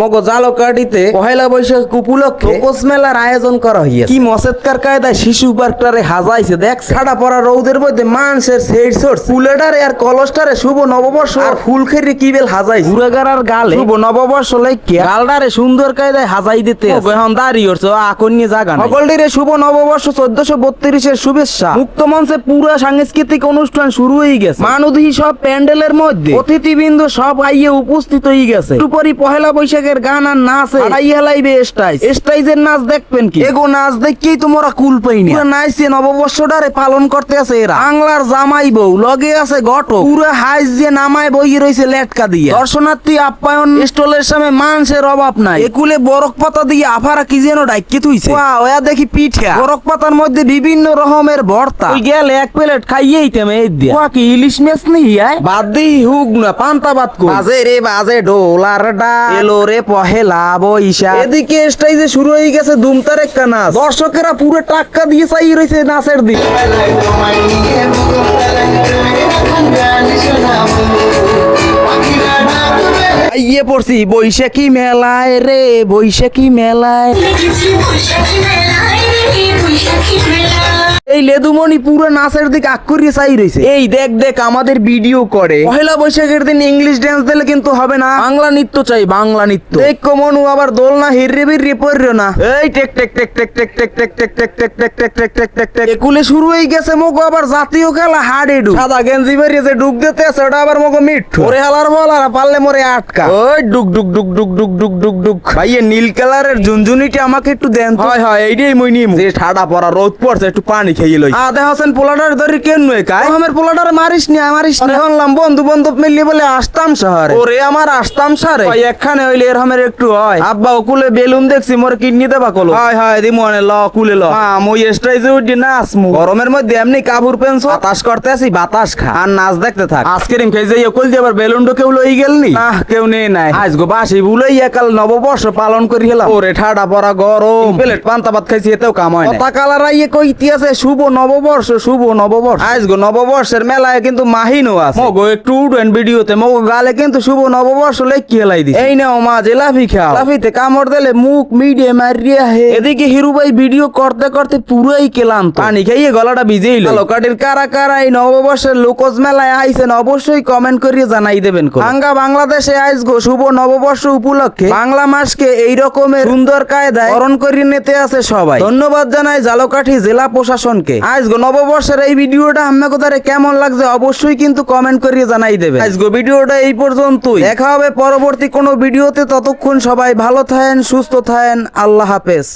Mug জালকাটিতে Pohela Boishakh উপলক্ষে লোকজ মেলার আয়োজন করা হইয়াছে। কি মসেদকার কায়দায় শিশু পার্কটারে হাজাইছে দেখ। ছাড়া পড়া রৌদের মধ্যে মানুষের সেট সোর্স ফুলেটারে আর কলসটারে শুভ নববর্ষ। আর ফুল খেরি কি বেল হাজাই ঘুরাগারার গালে। শুভ নববর্ষ লাইকে। গালডারে সুন্দর কায়দায় হাজাই দিতে। এখন দাঁড়িয়ে উঠছে আকন নিয়ে জাগা সকলটিরে শুভ নববর্ষ চোদ্দশো বত্রিশের শুভেচ্ছা। মুক্ত মঞ্চে পুরো সাংস্কৃতিক অনুষ্ঠান শুরু হয়ে গেছে। মানুষই সব প্যান্ডেলের মধ্যে অতিথিবৃন্দ সব আইয়ে উপস্থিত হয়ে গেছে। উপরি পহেলা বৈশাখের গান আর নাচ আড়াই হেলাইবে স্টাইজ স্টাইজের নাচ দেখবেন কি? এগো নাচ দেখেই তোমরা কুল পাই না। পুরো নববর্ষটারে পালন করতে আছে এরা। বাংলার জামাই বউ লগে আছে ঘট পুরো হাইজ যে নামায় বই রয়েছে লেটকা দিয়ে। দর্শনার্থী আপ্যায়ন স্টলের সামনে মানুষের অভাব নাই। একুলে বরক পাতা দিয়ে আফারা কি যেন ডাইকে তুইছে ওয়া দেখি পিঠা। বরক পাতার মধ্যে বিভিন্ন রকমের ভর্তা। ওই গেলে এক প্লেট খাইয়েই তেমে এই দিয়া। ওয়া কি ইলিশ মাছ নেই আয়? বাদ দিই হুক না পান্তা বাদ কই। বাজে রে বাজে ডোলার ডা এলো রে পহেলা বৈশাখ এদিকে স্টেজে শুরু হয়ে গেছে দুমতার একটা নাচ। দর্শকেরা পুরো টাক্কা দিয়ে চাই রয়েছে নাচের দিক। ইয়ে পড়ছি বৈশাখী মেলায় রে বৈশাখী মেলায়। বৈশাখী মেলায় রে বৈশাখী এই লেদুমণি পুরো নাচের দিকে আক্ষরিয়ে চাই রয়েছে এই দেখ দেখ আমাদের ভিডিও করে পহেলা বৈশাখের দিন ইংলিশ ড্যান্স দিলে কিন্তু হবে না বাংলা নৃত্য চাই বাংলা নৃত্য দেখ মনু আবার দোলনা হিররে বিররে পড়ল না এই টেক টেক টেক টেক টেক টেক টেক টেক টেক টেক টেক টেক টেক টেক টেক টেক একুলে শুরু হয়ে গেছে মগো আবার জাতীয় খেলা হাডে ডুব সাদা গেঞ্জি বেরিয়ে যে ডুব দিতে আছে ওটা আবার মগো মিঠ ওরে হালার বলার পারলে মরে আটকা ওই ডুক ডুক ডুক ডুক ডুক ডুক ডুক ডুক ভাইয়ে নীল কালারের ঝুনঝুনিটা আমাকে একটু দেন। হয় হয় এইটাই মই নিম যে ঠাডা পড়া রোদ পড়ছে একটু পানি খেয়ে লই। আ দেখাছেন পোলাডার ধরে কেন নয় কাই? আমার পোলাডার মারিস নি মারিস নি। শুনলাম বন্ধু বান্ধব মিলিয়ে বলে আসতাম শহরে। ওরে আমার আসতাম শহরে। ওই একখানে হইলে এরকমের একটু হয়। আব্বা ওকুলে বেলুন দেখছি মোর কিডনি দেবা কলো হয় হয় দি মনে ল কুলে ল। মা মই স্টেজে উঠি না আসমু গরমের মধ্যে এমনি কাবুর পেনছো বাতাস করতে আসি বাতাস খা। আর নাচ দেখতে থাক। আইসক্রিম খেয়ে যাই ওকুল দিয়ে আবার বেলুন কেউ লই গেলনি না? কেউ নেই নাই। আজ গো বাসি বুলাই একাল নববর্ষ পালন করি হেলাম ওরে ঠাডা পড়া গরম। প্লেট পান্তা ভাত খাইছি এতেও কাম হয় না কথা কালার আইয়ে কই ইতিহাসে শুভ নববর্ষ শুভ নববর্ষ। আজ গো নববর্ষের মেলায় কিন্তু মাহিনও আছে। মগো একটু উডেন ভিডিওতে। মগো গালে কিন্তু শুভ নববর্ষ লেখি হেলাই দিছে। এই নাও মা জেলাফি খাও। লাফিতে কামড় দিলে মুখ মিডিয়ে মারিয়া হে এদিকে হিরু ভাই ভিডিও করতে করতে পুরোই কেলাম পানি খাইয়ে গলাটা ভিজেই লোকাটির কারা কারা এই নববর্ষের লোকজ মেলায় আইছেন অবশ্যই কমেন্ট করিয়ে জানাই দেবেন বাঙ্গা বাংলাদেশে আইস গো শুভ নববর্ষ উপলক্ষে বাংলা মাসকে এই রকমের সুন্দর কায়দায় বরণ করিয়ে নিতে আছে সবাই। ধন্যবাদ জানাই জালকাঠি জেলা প্রশাসনকে। আজ গো নববর্ষের এই ভিডিওটা আম্মা কথা রে কেমন লাগছে অবশ্যই কিন্তু কমেন্ট করিয়ে জানাই দেবে। আজ গো ভিডিওটা এই পর্যন্তই। দেখা হবে পরবর্তী কোনো ভিডিওতে ততক্ষণ সবাই ভালো থাকেন সুস্থ থাকেন আল্লাহ হাফেজ।